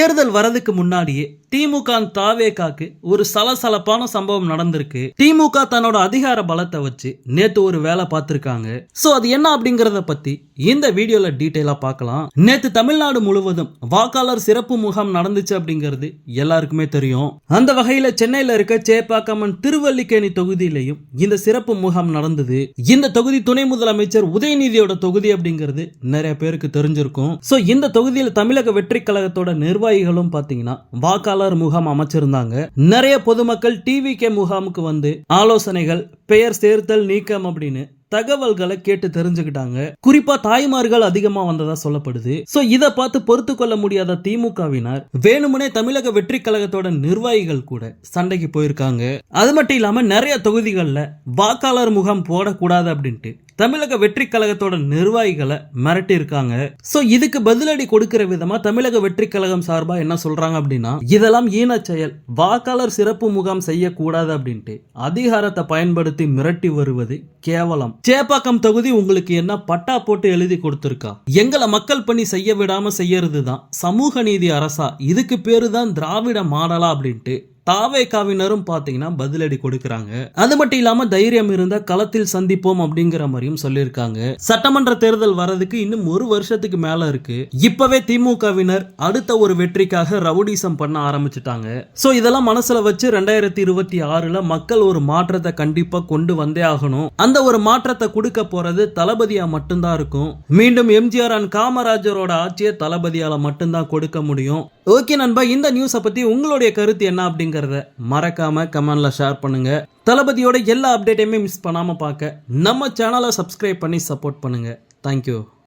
தேர்தல் வரதுக்கு முன்னாடியே திமுக தாவேகாக்கு ஒரு சலசலப்பான சம்பவம் நடந்திருக்கு. திமுக தன்னோட அதிகார பலத்தை வச்சு நேத்து ஒரு வேலை பார்த்திருக்காங்க. சோ அது என்ன அப்படிங்கறத பத்தி இந்த வீடியோல டீட்டெயிலா பார்க்கலாம். நேத்து தமிழ்நாடு முழுவதும் வாக்காளர் சிறப்பு முகாம் நடந்துச்சு அப்படிங்கிறது எல்லாருக்குமே தெரியும். அந்த வகையில சென்னையில இருக்க சேப்பாக்கம்மன் திருவல்லிக்கேணி தொகுதியிலையும் இந்த சிறப்பு முகாம் நடந்தது. இந்த தொகுதி துணை முதலமைச்சர் உதயநிதியோட தொகுதி அப்படிங்கிறது நிறைய பேருக்கு தெரிஞ்சிருக்கும். சோ இந்த தொகுதியில் தமிழக வெற்றி கழகத்தோட நிர்வாக நிர்வாகிகளும் பாத்தீங்கன்னா வாக்காளர் முகாம் அமைச்சிருந்தாங்க. நிறைய பொதுமக்கள் டிவி கே முகாமுக்கு வந்து ஆலோசனைகள் பெயர் சேர்த்தல் நீக்கம் அப்படின்னு தகவல்களை கேட்டு தெரிஞ்சுக்கிட்டாங்க. குறிப்பா தாய்மார்கள் அதிகமா வந்ததா சொல்லப்படுது. சோ இத பார்த்து பொறுத்து கொள்ள முடியாத திமுகவினர் வேணுமனே தமிழக வெற்றி கழகத்தோட நிர்வாகிகள் கூட சண்டைக்கு போயிருக்காங்க. அது மட்டும் இல்லாம நிறைய தொகுதிகளில் வாக்காளர் முகாம் போடக்கூடாது அப்படின்ட்டு தமிழக வெற்றி கழகத்தோட நிர்வாகிகளை மிரட்டி இருக்காங்க சோ இதுக்கு பதிலடி கொடுக்கிற விதமா தமிழக வெற்றி கழகம் சார்பா என்ன சொல்றாங்க அப்படின்னா இதெல்லாம் ஈன செயல். வாக்காளர் சிறப்பு முகாம் செய்யக்கூடாது அப்படின்ட்டு அதிகாரத்தை பயன்படுத்தி மிரட்டி வருவது கேவலம். சேப்பாக்கம் தொகுதி உங்களுக்கு என்ன பட்டா போட்டு எழுதி கொடுத்துருக்கா? எங்களை மக்கள் பணி செய்ய விடாம செய்யறது தான் சமூக நீதி அரசா? இதுக்கு பேரு தான் திராவிட மாடலா? அப்படின்ட்டு தாவேகாவினரும் பாத்தீங்கன்னா பதிலடி கொடுக்கறாங்க. அது மட்டும் இல்லாம தைரியம் இருந்தா களத்தில் சந்திப்போம் அப்படிங்கிற மாதிரியும் சொல்லியிருக்காங்க. சட்டமன்ற தேர்தல் வரதுக்கு இன்னும் ஒரு வருஷத்துக்கு மேல இருக்கு. இப்பவே திமுகவினர் அடுத்த ஒரு வெற்றிக்காக ரவுடிசம் பண்ண ஆரம்பிச்சுட்டாங்க. சோ இதெல்லாம் மனசுல வச்சு ரெண்டாயிரத்தி இருபத்தி ஆறுல மக்கள் ஒரு மாற்றத்தை கண்டிப்பா கொண்டு வந்தே ஆகணும். அந்த ஒரு மாற்றத்தை கொடுக்க போறது தளபதியா மட்டும்தான் இருக்கும். மீண்டும் எம்ஜிஆர் அண்ட் காமராஜரோட ஆட்சியை தளபதியால மட்டும்தான் கொடுக்க முடியும். ஓகே நண்பா இந்த நியூஸை பத்தி உங்களுடைய கருத்து என்ன அப்படிங்கறத மறக்காம கமெண்ட்ல ஷேர் பண்ணுங்க. தளபதியோட எல்லா அப்டேட்டையுமே மிஸ் பண்ணாம பார்க்க நம்ம சேனலை சப்ஸ்கிரைப் பண்ணி சப்போர்ட் பண்ணுங்க. தேங்க்யூ